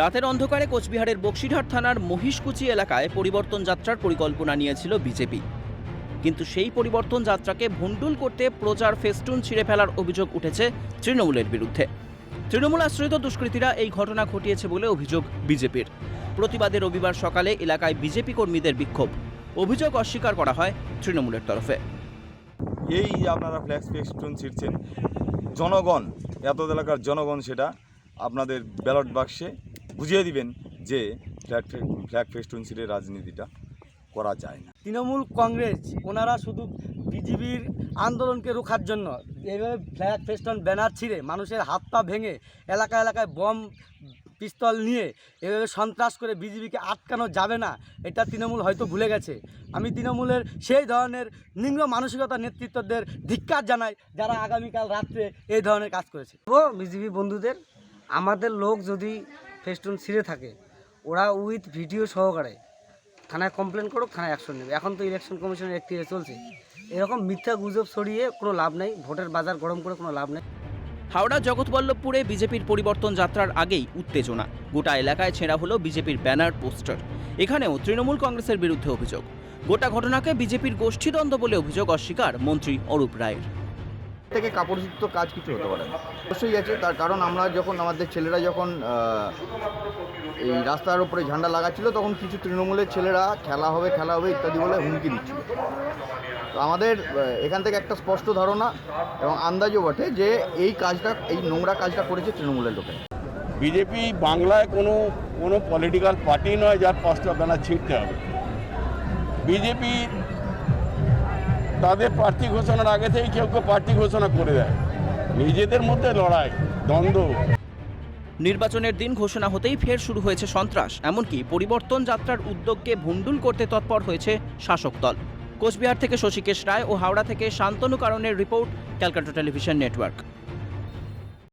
রাতের অন্ধকারে কোচবিহারের বক্সিরহাট থানার মহিষকুচি এলাকায় পরিবর্তন যাত্রার পরিকল্পনা নিয়েছিল বিজেপি। কিন্তু সেই পরিবর্তন যাত্রাকে ভণ্ডুল করতে প্রচার ফেস্টুন ছিঁড়ে ফেলার অভিযোগ উঠেছে তৃণমূলের বিরুদ্ধে। তৃণমূল আশ্রিত দুষ্কৃতীরা এই ঘটনা ঘটিয়েছে বলে অভিযোগ বিজেপির। প্রতিবাদে রবিবার সকালে এলাকায় বিজেপি কর্মীদের বিক্ষোভ। অভিযোগ অস্বীকার করা হয় তৃণমূলের তরফে। এই আপনারা ফ্ল্যাক্স ফেস্টুন ছিঁড়ছেন, জনগণ এত এলাকার জনগণ সেটা আপনাদের ব্যালট বাক্সে বুঝিয়ে দিবেন যে ফ্ল্যাগ ফ্ল্যাগ ফেস্টুন ছিঁড়ে রাজনীতিটা করা যায় না। তৃণমূল কংগ্রেস ওনারা শুধু বিজেপির আন্দোলনকে রোখার জন্য এইভাবে ফ্ল্যাগ ফেস্টন ব্যানার ছিঁড়ে মানুষের হাত পা ভেঙে এলাকা এলাকায় বম পিস্তল নিয়ে এভাবে সন্ত্রাস করে বিজেপিকে আটকানো যাবে না এটা তৃণমূল হয়তো ভুলে গেছে। আমি তৃণমূলের সেই ধরনের নিম্ন মানসিকতা নেতৃত্বদের ধিক্কার জানাই যারা আগামীকাল রাত্রে এই ধরনের কাজ করেছে। ও বিজেপি বন্ধুদের আমাদের লোক যদি ফেস্টুন ছিঁড়ে থাকে। ওরা উইথ ভিডিও সহকারে থানায় কমপ্লেন করুক, থানায় অ্যাকশন নেবে। এখন তো ইলেকশন কমিশনের একটি চলছে। এরকম মিথ্যা গুজব ছড়িয়ে কোনো লাভ নেই। ভোটের বাজার গরম করে কোনো লাভ নেই। হাওড়া, জগৎবল্লভপুরে বিজেপির পরিবর্তন যাত্রার আগেই উত্তেজনা। গোটা এলাকায় ছেঁড়া হলো বিজেপির ব্যানার পোস্টার। এখানেও তৃণমূল কংগ্রেসের বিরুদ্ধে অভিযোগ। গোটা ঘটনাকে বিজেপির গোষ্ঠীদ্বন্দ্ব বলে অভিযোগ অস্বীকার মন্ত্রী অরূপ রায়ের। থেকে কাপড়যুক্ত কাজ কিছু হতে পারে না। অবশ্যই আছে, তার কারণ আমরা যখন আমাদের ছেলেরা যখন এই রাস্তার উপরে ঝান্ডা লাগাচ্ছিল, তখন কিছু তৃণমূলের ছেলেরা খেলা হবে খেলা হবে ইত্যাদি বলে হুমকি দিচ্ছিল। তো আমাদের এখান থেকে একটা স্পষ্ট ধারণা এবং আন্দাজও বটে যে এই কাজটা, এই নোংরা কাজটা করেছে তৃণমূলের লোকেরা। বিজেপি বাংলায় কোনো কোনো পলিটিক্যাল পার্টি নয় যার পাঁচটা ব্যানার ছিঁড়তে হবে। বিজেপি তাদের প্রার্থী ঘোষণার আগে থেকেই কেউ কেউ প্রার্থী ঘোষণা করে দেয়। নিজেদের মধ্যে লড়াই, দ্বন্দ্ব। নির্বাচনের দিন ঘোষণা হতেই ফের শুরু হয়েছে সন্ত্রাস, এমনকি পরিবর্তন যাত্রার উদ্যোগকে ভণ্ডুল করতে তৎপর হয়েছে শাসক দল। কোচবিহার থেকে শশীকেশ রায় ও হাওড়া থেকে শান্তনু কারণের রিপোর্ট ক্যালকাটা টেলিভিশন নেটওয়ার্ক।